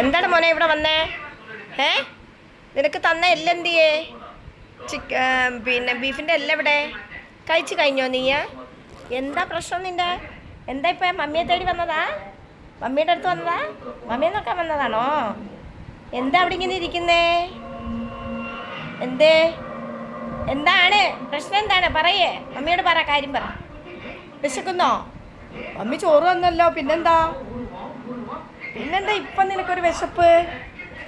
എന്താണ് മോനെ ഇവിടെ വന്നേ? ഏ? നിനക്ക് തന്ന എല്ലാം എന്തിയേ? ചിക്ക പിന്നെ ബീഫിന്റെ എല്ലാം ഇവിടെ കഴിച്ചു കഴിഞ്ഞോ നീ എന്താ പ്രശ്നം നിന്റെ എന്താ ഇപ്പം മമ്മിയെ തേടി വന്നതാ? മമ്മിയുടെ അടുത്ത് വന്നതാ? മമ്മിയെ നോക്കാൻ വന്നതാണോ? എന്താ അവിടെ ഇങ്ങനെ ഇരിക്കുന്നേ? എന്തേ? എന്താണ്? പ്രശ്നം എന്താണ്? പറയേ. മമ്മിയോട് പറ കാര്യം പറ. വിശക്കുന്നോ? മമ്മി ചോറ് വന്നല്ലോ പിന്നെന്താ? പിന്നെന്താ ഇപ്പൊ നിനക്കൊരു വിശപ്പ്?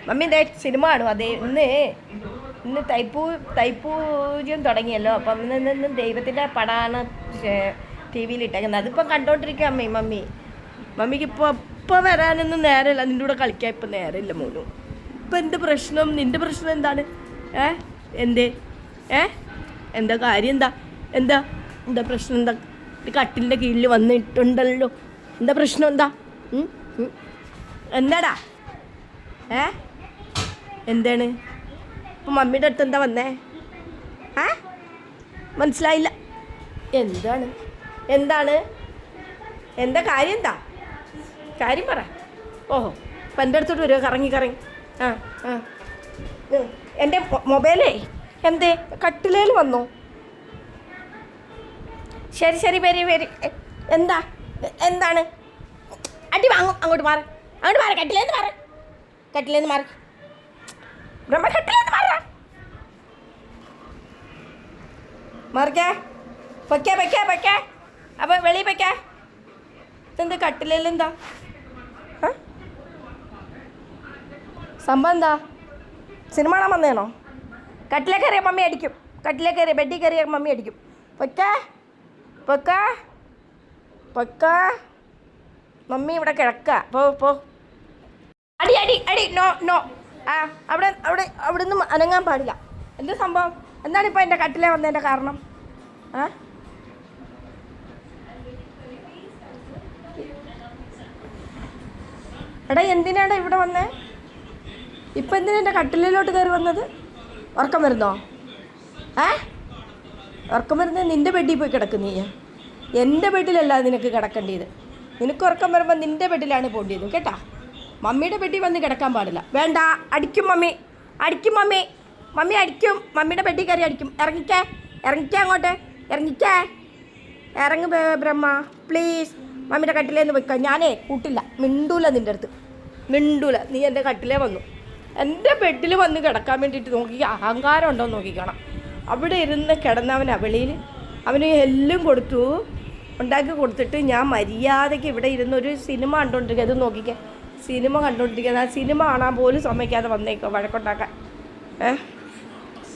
മമ്മി എന്താ സിനിമ കാണും. അതെ ഇന്ന് ഇന്ന് തൈപ്പൂ തൈപ്പൂജ്യം തുടങ്ങിയല്ലോ. അപ്പം ഇന്ന് ഇന്ന് പടാണ് ടി വിയിൽ ഇട്ടേക്കുന്നത്. അതിപ്പം കണ്ടോണ്ടിരിക്കുക അമ്മി മമ്മി. മമ്മിക്ക് ഇപ്പോൾ ഇപ്പോൾ വരാനൊന്നും നേരമില്ല. നിന്റെ കൂടെ കളിക്കാൻ ഇപ്പം നേരമില്ല മോനു. ഇപ്പം എന്ത് പ്രശ്നം? നിന്റെ പ്രശ്നം എന്താണ്? ഏ? എന്തേ? ഏ? എന്താ കാര്യം? എന്താ? എന്താ? എന്താ പ്രശ്നം? എന്താ? കട്ടിലിന്റെ കീഴിൽ വന്നിട്ടുണ്ടല്ലോ. എന്താ പ്രശ്നം? എന്താ. എന്താടാ? ഏ? എന്താണ്? ഇപ്പം മമ്മിയുടെ അടുത്ത് എന്താ വന്നേ? ആ മനസ്സിലായില്ല. എന്താണ്? എന്താണ്? എന്താ കാര്യം എന്താ? കാര്യം പറ. ഓഹോ. അപ്പം എന്റെ അടുത്തോട്ട് വരുമോ കറങ്ങി കറങ്ങി. ആ ആ. എന്റെ മൊബൈലേ? എന്തേ? കട്ടിലേൽ വന്നോ? ശരി ശരി വരി വരി. എന്താ? എന്താണ്? അടി വാങ്ങും അങ്ങോട്ട് മാറ്. അങ്ങോട്ട് മാറ് കട്ടിലേന്ന് മാറ്. കട്ടിലേന്ന് മാറ്. ബ്രഹ്മ കട്ടിലേന്ന് മാറ. മാറിക്കേ. പൊക്കേ പൊക്കേ പൊക്കേ അപ്പോൾ വെളിയിൽ പൊക്കേ ഇതെന്ത് കട്ടിലെന്താ സംഭവം എന്താ? സിനിമ കാണാൻ വന്നേണോ കട്ടിലേ കയറിയ മമ്മി അടിക്കും. കട്ടിലേ കയറിയ ബെഡിൽ കയറിയ മമ്മി അടിക്കും. പൊക്ക പൊക്ക പൊയ്ക്കേ. മമ്മി ഇവിടെ കിടക്ക. പോ പോ. അടി അടി അടി. No no. ആ അവിടെ അവിടെ അവിടെ അനങ്ങാൻ പാടില്ല. എന്ത് സംഭവം? എന്താണ് ഇപ്പോൾ എന്റെ കട്ടിലേ വന്നതിന്റെ കാരണം? ആ? എടാ എന്തിനാണ് ഇവിടെ വന്നേ? ഇപ്പം എന്തിനാ എന്റെ കട്ടിലിലോട്ട് കയറി വന്നത്? ഉറക്കം വരുന്നോ? ഏ? ഉറക്കം വരുന്നത് നിന്റെ ബെഡിൽ പോയി കിടക്കുന്നീ എന്റെ ബെഡിലല്ല നിനക്ക് കിടക്കേണ്ടത്. നിനക്ക് ഉറക്കം വരുമ്പോൾ നിന്റെ ബെഡിലാണ് പോകേണ്ടത് കേട്ടാ? മമ്മിയുടെ ബെഡിൽ വന്ന് കിടക്കാൻ പാടില്ല. വേണ്ട അടിക്കും മമ്മി. അടിക്കും മമ്മി. മമ്മി അടിക്കും. മമ്മിയുടെ ബെഡിൽ കയറി അടിക്കും. ഇറങ്ങിക്കേ. ഇറങ്ങിക്കേ അങ്ങോട്ട്. ഇറങ്ങിക്കേ. ഇറങ്ങ് ബ്രഹ്മ. പ്ലീസ് മമ്മിയുടെ കട്ടിലേന്ന് വെക്കുക ഞാനേ കൂട്ടില്ല. മിണ്ടൂല നിന്റെ അടുത്ത്. മിണ്ടൂല. നീ എന്റെ കട്ടിലേ വന്നു. എന്റെ ബെഡിൽ വന്ന് കിടക്കാൻ വേണ്ടിയിട്ട് നോക്കി. അഹങ്കാരം ഉണ്ടോ എന്ന് നോക്കിക്കണം. അവിടെ ഇരുന്ന് കിടന്നവൻ വെളിയിൽ. അവന് എല്ലാം കൊടുത്തു. ഉണ്ടാക്കി കൊടുത്തിട്ട് ഞാൻ മര്യാദയ്ക്ക് ഇവിടെ ഇരുന്ന് ഒരു സിനിമ കണ്ടുകൊണ്ടിരിക്കുക അത് നോക്കിക്കേ. സിനിമ കണ്ടുകൊണ്ടിരിക്കുന്നത് ആ സിനിമ കാണാൻ പോലും സമ്മതിക്കാതെ വന്നേക്കോ വഴക്കുണ്ടാക്കാൻ. ഏ?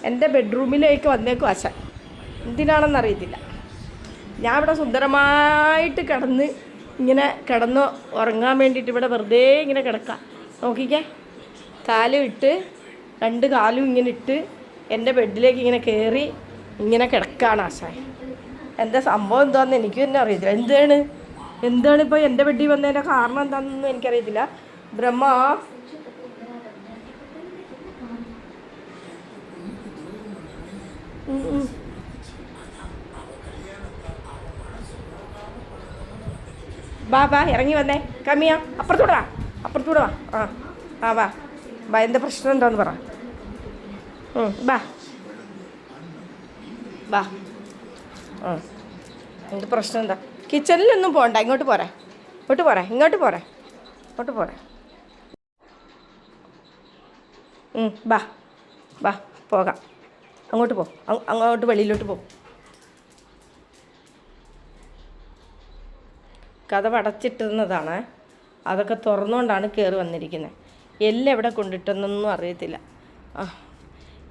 എന്റെ ബെഡ്റൂമിലേക്ക് വന്നേക്കും ആശ എന്തിനാണെന്ന് അറിയത്തില്ല ഞാൻ ഇവിടെ സുന്ദരമായിട്ട് കിടന്ന് ഇങ്ങനെ കിടന്ന് ഉറങ്ങാൻ വേണ്ടിയിട്ട് ഇവിടെ വെറുതെ ഇങ്ങനെ കിടക്കാം. നോക്കിക്കേ. കാലും ഇട്ട് രണ്ട് കാലും ഇങ്ങനെ ഇട്ട് എന്റെ ബെഡിലേക്ക് ഇങ്ങനെ കയറി ഇങ്ങനെ കിടക്കുകയാണ് ആശായ എന്താ സംഭവം എന്താണെന്ന് എനിക്ക് തന്നെ അറിയത്തില്ല. എന്താണ്? എന്താണ് ഇപ്പോൾ എന്റെ ബെഡിൽ വന്നതിന്റെ കാരണം എന്താണെന്നൊന്നും എനിക്കറിയത്തില്ല. ബ്രഹ്മ. വാ ഇറങ്ങി വന്നേ. കമ്മിയാ അപ്പുറത്തൂടെ വാ. അപ്പുറത്തൂടെ വാ. ആ ആ വാ. വാ എന്താ പ്രശ്നം എന്താന്ന് പറ. ബാ ബാ ആ. എന്ത് പ്രശ്നം എന്താ? കിച്ചണിലൊന്നും പോകണ്ട ഇങ്ങോട്ട് പോരെ. ഇങ്ങോട്ട് പോരെ ഇങ്ങോട്ട് പോരെ. ഇങ്ങോട്ട് പോരെ. ബാ. ബാ പോകാം. അങ്ങോട്ട് പോ. അങ്ങോട്ട് വെളിയിലോട്ട് പോ. കഥ പടച്ചിട്ടുന്നതാണ് അതൊക്കെ തുറന്നുകൊണ്ടാണ് കയറി വന്നിരിക്കുന്നത് എല്ലാം എവിടെ കൊണ്ടിട്ടെന്നൊന്നും അറിയത്തില്ല. ആ.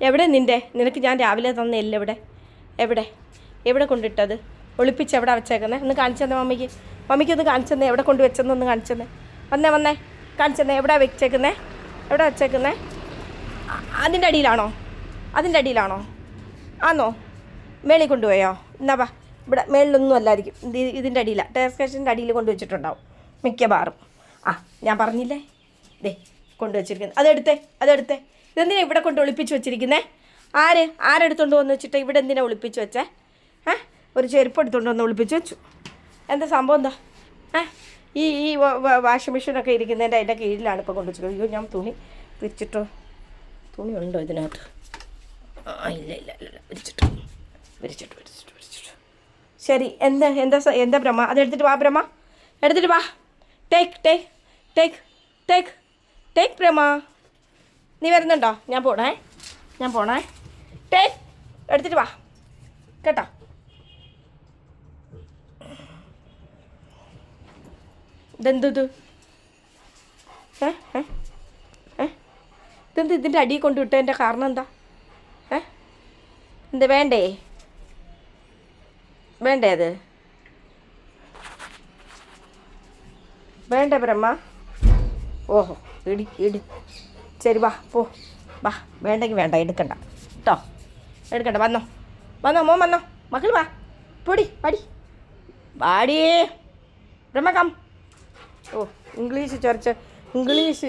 എവിടെ നിന്റെ നിനക്ക് ഞാൻ രാവിലെ തന്ന എല്ലെവിടെ എവിടെ? എവിടെ കൊണ്ടിട്ടത്? ഒളിപ്പിച്ച് എവിടെ വെച്ചേക്കുന്നത് ഒന്ന് കാണിച്ചു തന്നെ മമ്മിക്ക്. മമ്മിക്ക് ഒന്ന് കാണിച്ചു തന്നെ എവിടെ കൊണ്ട് വെച്ചെന്നൊന്ന് കാണിച്ചു തന്നെ. വന്നേ വന്നേ. കാണിച്ചു തന്നെ എവിടെ വെച്ചേക്കുന്നേ? എവിടെ വെച്ചേക്കുന്നേ? അതിന്റെ അടിയിലാണോ? അതിന്റെ അടിയിലാണോ? ആന്നോ? മേളിൽ കൊണ്ടുപോയോ? എന്നാ ഇവിടെ മേളിലൊന്നും അല്ലായിരിക്കും. ഇത് ഇതിന്റെ അടിയിലാണ് ടെറസ്കേഷന്റെ അടിയിൽ കൊണ്ടുവച്ചിട്ടുണ്ടാവും മിക്കവാറും. ആ ഞാൻ പറഞ്ഞില്ലേ? ദേ കൊണ്ടുവച്ചിരിക്കുന്നത് അതെടുത്തേ അതെടുത്തേ. ഇതെന്തിനാ ഇവിടെ കൊണ്ട് ഒളിപ്പിച്ച് വെച്ചിരിക്കുന്നേ? ആര്? ആരെടുത്തുകൊണ്ട് വന്ന് വെച്ചിട്ട് ഇവിടെ എന്തിനാ ഒളിപ്പിച്ച് വെച്ചേ? ഏ? ഒരു ചെരുപ്പ് എടുത്തുകൊണ്ട് വന്ന് ഒളിപ്പിച്ച് വെച്ചു. എന്താ സംഭവം എന്താ? ഏ ഈ ഈ വാഷിംഗ് മെഷീനൊക്കെ ഇരിക്കുന്നതിന്റെ അതിന്റെ കീഴിലാണ് ഇപ്പോൾ കൊണ്ടു വെച്ചത് അയ്യോ ഞാൻ തുണി വിരിച്ചിട്ടോ? തുണി ഉണ്ടോ ഇതിനകത്ത്? ആ ഇല്ല ഇല്ല ഇല്ല വിരിച്ചിട്ടു. വിരിച്ചിട്ടു വിരിച്ചിട്ടു വിരിച്ചിട്ടു. ശരി എന്താ എന്താ എന്താ ബ്രഹ്മ അത് എടുത്തിട്ട് വാ ബ്രഹ്മ എടുത്തിട്ട് വാ. Take take take take take Brahma നീ വരുന്നുണ്ടോ? ഞാൻ പോണേ. ഞാൻ പോണേ. ടേക്ക് എടുത്തിട്ട് വാ. കേട്ടോ? ഇതെന്ത് ഇത് ഏ? ഏ? ഏ? ഇതെന്ത് ഇതിന്റെ അടിയിൽ കൊണ്ട് വിട്ടതിന്റെ കാരണം എന്താ? ഏ? എന്ത് വേണ്ടേ? വേണ്ടേ അത്? വേണ്ട ബ്രഹ്മ? ഓഹോ ഇടി ഇടി. ശരി വാ പോ. വാ വേണ്ടെങ്കിൽ വേണ്ട എടുക്കണ്ട. കേട്ടോ എടുക്കണ്ട വന്നോ. വന്നോ മോൻ വന്നോ. മക്കൾ വാ. പൊടി പടി പാടി Brahma come. ഓ ഇംഗ്ലീഷ് ചർച്ച ഇംഗ്ലീഷ്